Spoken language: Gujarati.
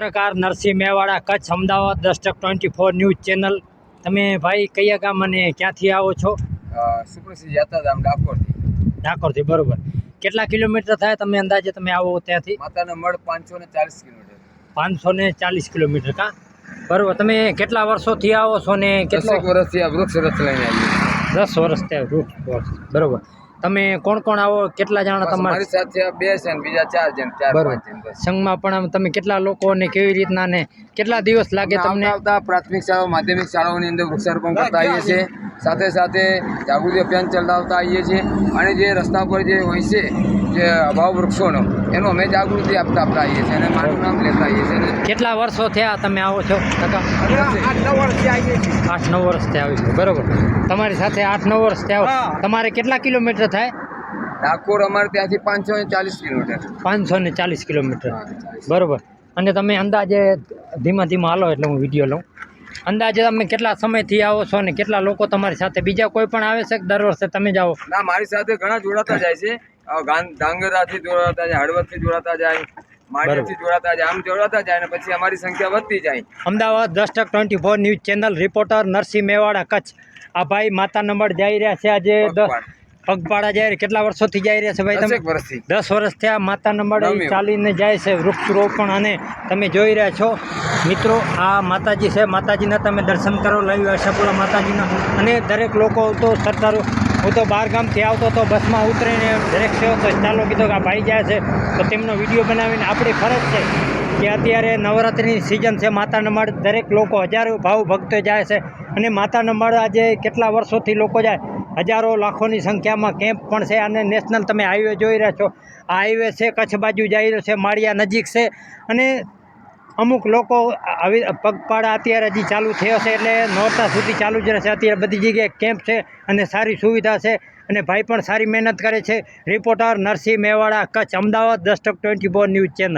પત્રકાર Narsinh Mewada Kutch Ahmedabad Dastak twenty four news channel. તમે ભાઈ કયા ગામ અને ક્યાંથી આવો છો? સુપ્રસિદ્ધ યાત્રાધામ ડાકોરથી. ડાકોરથી બરોબર. કેટલા કિલોમીટર થાય તમે અંદાજે તમે આવો ત્યાંથી? માતાનો મઢ પાંચસો ને ચાલીસ કિલોમીટર. પાંચસો ને ચાલીસ કિલોમીટર કા? બરોબર. તમે કેટલા વર્ષોથી આવો છો ને કેટલો કેટલાક વર્ષથી આ વૃક્ષ રથ લઈને આવીએ દસ વર્ષ થયા વૃક્ષ વર્ષ બરોબર. તમે કોણ કોણ આવો? કેટલા જણા તમારા? મારી સાથે બે છે ને બીજા ચાર જણ ચાર બરોબર. પાંચ જણ સંઘમાં પણ તમે કેટલા લોકો ને કેવી રીતના ને કેટલા દિવસ લાગે તમને? આવતા પ્રાથમિક શાળાઓ માધ્યમિક શાળાઓની અંદર વૃક્ષારોપણ કરતા આવીએ છીએ. સાથે સાથે જાગૃતિ અભિયાન ચલાવતા આવીએ છીએ. અને જે રસ્તા પર જે હોય છે જે અભાવ વૃક્ષોનો એનો અમે જાગૃતિ આપતા આપતા આવીએ છીએ અને મારું નામ લેતા આવીએ છીએ. કેટલા વર્ષો થયા તમે આવો છો? કાકા? આઠ નવ વર્ષથી આવીએ છીએ. આઠ નવ વર્ષથી આવી છે બરોબર. તમારી સાથે આઠ નવ વર્ષથી આવો તમારે કેટલા કિલોમીટર થાય? ડાકોર અમારે ત્યાંથી પાંચસો ને ચાલીસ કિલોમીટર. પાંચસો ને ચાલીસ કિલોમીટર. બરોબર. અને તમે અંદાજે ધીમા ધીમા હાલો એટલે હું વીડિયો લઉં. અંદાજે તમે કેટલા સમયથી આવો છો ને કેટલા લોકો તમારી સાથે? બીજા કોઈ પણ આવે છે કે દર વર્ષે તમે જાઓ ના મારી સાથે ઘણા જોડાતા જાય છે. અ, જોડાતા જાય હળવદથી જોડાતા જાય માળિયાથી જોડાતા જાય આમ જોડાતા જાય અને પછી અમારી સંખ્યા વધતી જાય. Ahmedabad Dastak twenty four news channel reporter Narsinh Mewada Kutch. આ ભાઈ માતા નંબર જઈ રહ્યા છે આજે પગપાળા. જાય કેટલા વર્ષોથી જઈ રહ્યા છે ભાઈ તમે? વર્ષથી. દસ વર્ષ થયા માતા નંબર ચાલીને જાય છે વૃક્ષરોપણ અને તમે જોઈ રહ્યા છો. મિત્રો આ માતાજી છે. માતાજીના તમે દર્શન કરો લઈ આશાપુરા માતાજીના. અને દરેક લોકો તો સરદાર હું તો બહાર ગામથી આવતો તો બસમાં ઉતરીને દરેક સેવક ચાલો કીધો કે આ ભાઈ જાય છે. તો તેમનો વીડિયો બનાવીને આપણી ફરજ છે કે અત્યારે નવરાત્રિની સિઝન છે, માતા મઢ દરેક લોકો હજારો ભાવ ભક્તો જાય છે અને માતા મઢ આજે કેટલા વર્ષોથી લોકો જાય? હજારો લાખોની સંખ્યામાં કેમ્પ પણ છે અને નેશનલ તમે હાઈવે જોઈ રહ્યા છો. આ હાઈવે છે, કચ્છ બાજુ જઈ રહ્યો છે, માળિયા નજીક છે અને અમુક લોકો આવી પગપાળા અત્યારે હજી ચાલુ થયો છે એટલે નોરતા સુધી ચાલુ જ રહેશે. અત્યારે બધી જગ્યાએ કેમ્પ છે અને સારી સુવિધા છે અને ભાઈ પણ સારી મહેનત કરે છે. Reporter Narsinh Mewada, Kutch, Ahmedabad, Dastak twenty four news channel